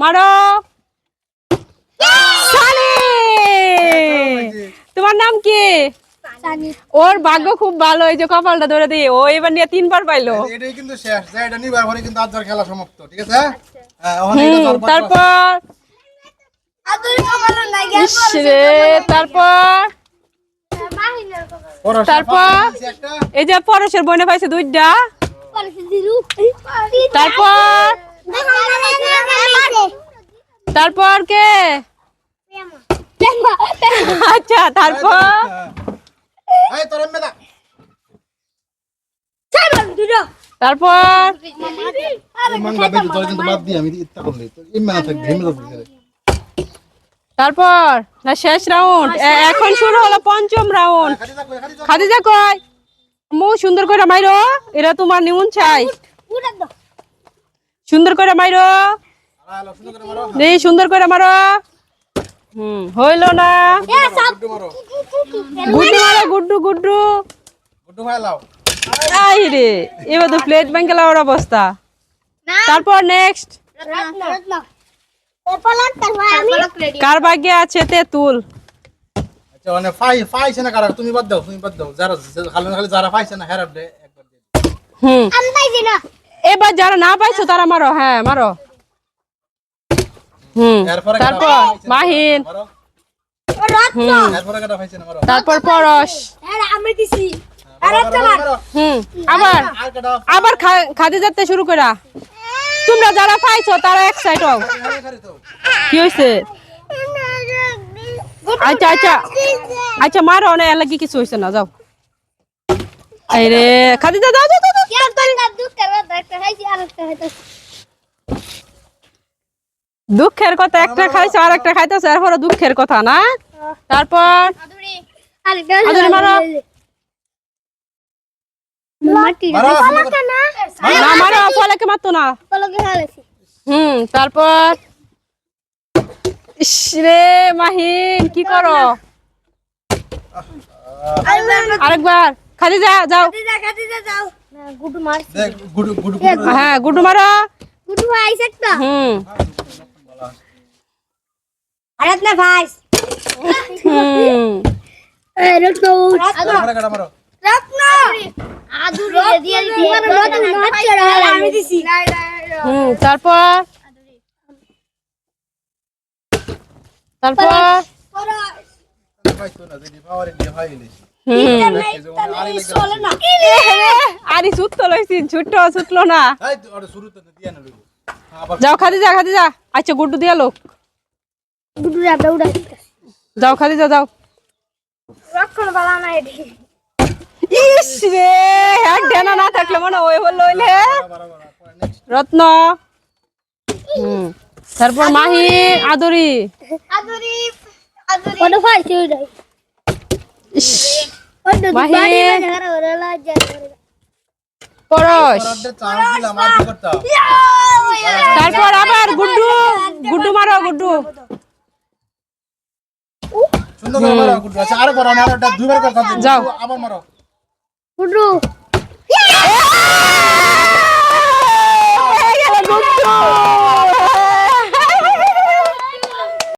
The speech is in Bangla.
মারো। তোমার নাম কি? ওর ভাগ্য খুব ভালো এই যে কপালটা ধরে দিয়ে। ও এবার নিয়ে তিনবার পাইলো। এটাই কিন্তু শেষ। যে এটা নিবার পরে কিন্তু আজ খেলা সমাপ্ত ঠিক আছে? হ্যাঁ তারপর? তারপর? তারপর? এই যে পরশের বনে পাইছে দুইটা। তারপর? তারপর কে? আচ্ছা তারপর? তারপর? না শেষ রাউন্ড। এখন শুরু হলো পঞ্চম রাউন্ড। খাদিজা কই? মু সুন্দর করে মাইরো। এরা তোমার নিমন চাই। সুন্দর করে মাইরো। সুন্দর করে মারো দেই সুন্দর করে মারো। হুম হইল না। গুড্ডু মারো গুড্ডু গুড্ডু। আই রে এবার তো প্লেট ব্যাংকে লাওয়ার অবস্থা। তারপর নেক্সট কার ভাগ্যে আছে তেঁতুল? আচ্ছা মানে ফাই ফাইছে না কারা? তুমি বাদ দাও তুমি বাদ দাও। যারা খালি খালি যারা ফাইছে না হেরাপ দে একবার হুম। এবার যারা না পাইছো তারা মারো হ্যাঁ মারো। তারপর মাহিন। তারপর পরশ। আমি দিছি। মারো, মারো। হুম আবার। আর আবার খা- খাদি যাতে শুরু করা তোমরা যারা পাইছো তারা এক সাইড হও। কি হয়েছে আচ্ছা আচ্ছা। আচ্ছা মারো না এর লাগি কিছু হয়েছে না যাও। এই রে খাদি যা যাও যাও, যাও। দুঃখের কথা একটা খাইছো আর একটা খাইতেছো এরপরে দুঃখের কথা না? তারপর? আদুরি মারো। মারো সুন্দর করে। না মারো ফলাকে মারতো না। হুম তারপর? রে মাহিন কি করো? আরেকবার। খাদি যা যাও। দেখ গুডু গুডু গুডু হ্যাঁ গুডু মারো। হুম। আমি দিছি। হুম তারপর? তারপর? না যদি পাওয়ারে দিয়ে ফাইলে হুম। চলে না। আরে লইছিন ছুটতো ছুটলো না। যাও খাদি যা খাদি যা আচ্ছা গুড্ডু দিয়া লোক। যাও যা যাও রক্ষণ বালা না এটি ইস রে এক ডেনা না থাকলে মনে ওই লইলে। রত্ন। হুম। তারপর মাহি আদরি। ওটা ফাইছে ওইটাই তারপর আবার গুড্ডু। গুড্ডু মারো গুড্ডু। সুন্দর করে মারো আচ্ছা আরে করো না আরেকটা দুইবার যাও। আবার মারো। গুড্ডু